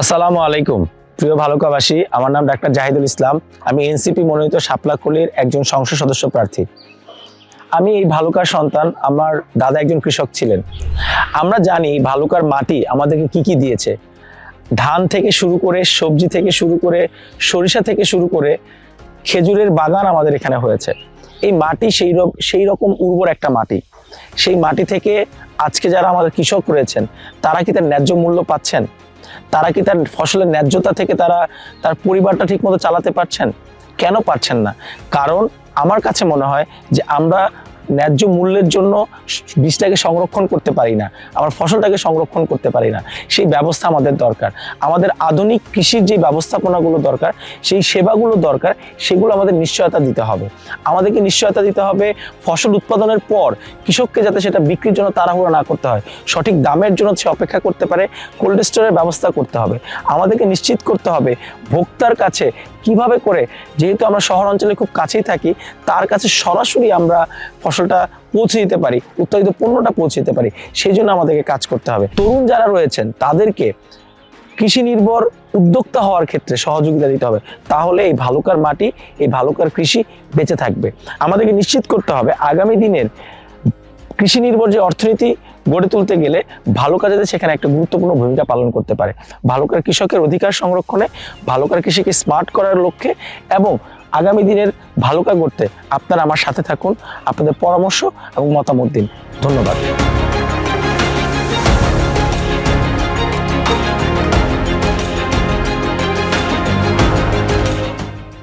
আসসালামু। আলাইকুম। প্রিয় ভালুকাবাসী, আমার নাম ডাক্তার জাহিদুল ইসলাম। আমি এনসিপি মনোনীত শাপলাকুলির একজন সংসদ সদস্য প্রার্থী। আমি এই ভালুকার সন্তান, আমার দাদা একজন কৃষক ছিলেন। আমরা জানি ভালুকার মাটি আমাদেরকে কি কি দিয়েছে। ধান থেকে শুরু করে, সবজি থেকে শুরু করে, সরিষা থেকে শুরু করে খেজুরের বাগান আমাদের এখানে হয়েছে। এই মাটি সেই সেই রকম উর্বর একটা মাটি। সেই মাটি থেকে আজকে যারা আমাদের কৃষক রয়েছেন, তারা কি তার ন্যায্য মূল্য পাচ্ছেন? তারা কি তার ফসলের ন্যায্যতা থেকে তারা তার পরিবারটা ঠিকমতো চালাতে পারছেন? কেন পারছেন না? কারণ আমার কাছে মনে হয় যে আমরা ন্যায্য মূল্যের জন্য বীজটাকে সংরক্ষণ করতে পারি না আমার ফসলটাকে সংরক্ষণ করতে পারি না, সেই ব্যবস্থা আমাদের দরকার। আমাদের আধুনিক কৃষির যে ব্যবস্থাপনাগুলো দরকার, সেই সেবাগুলো দরকার, সেগুলো আমাদের নিশ্চয়তা দিতে হবে। আমাদেরকে নিশ্চয়তা দিতে হবে ফসল উৎপাদনের পর, কৃষককে যাতে সেটা বিক্রির জন্য তাড়াহুড়ো না করতে হয়। সঠিক দামের জন্য সে অপেক্ষা করতে পারে, কোল্ড স্টোরের ব্যবস্থা করতে হবে। আমাদেরকে নিশ্চিত করতে হবে, ভোক্তার কাছে কীভাবে করে? যেহেতু আমরা শহর অঞ্চলে খুব কাছেই থাকি, তার কাছে সরাসরি আমরা ফসলটা পৌঁছে দিতে পারি, উৎপাদিত পণ্যটা পৌঁছে দিতে পারি সেই জন্য আমাদেরকে কাজ করতে হবে। তরুণ যারা রয়েছেন, তাদেরকে কৃষি নির্ভর উদ্যোক্তা হওয়ার ক্ষেত্রে সহযোগিতা দিতে হবে। তাহলে এই ভালুকার মাটি, এই ভালুকার কৃষি বেঁচে থাকবে। আমাদেরকে নিশ্চিত করতে হবে, আগামী দিনের কৃষি নির্ভর যে অর্থনীতি গড়ে তুলতে গেলে ভালুকা যাতে সেখানে একটা গুরুত্বপূর্ণ ভূমিকা পালন করতে পারে। ভালুকার কৃষকের অধিকার সংরক্ষণে ভালুকার কৃষিকে স্মার্ট করার লক্ষ্যে এবং আগামী দিনের ভালুকা গড়তে আপনারা আমার সাথে থাকুন। আপনাদের পরামর্শ এবং মতামত দিন। ধন্যবাদ।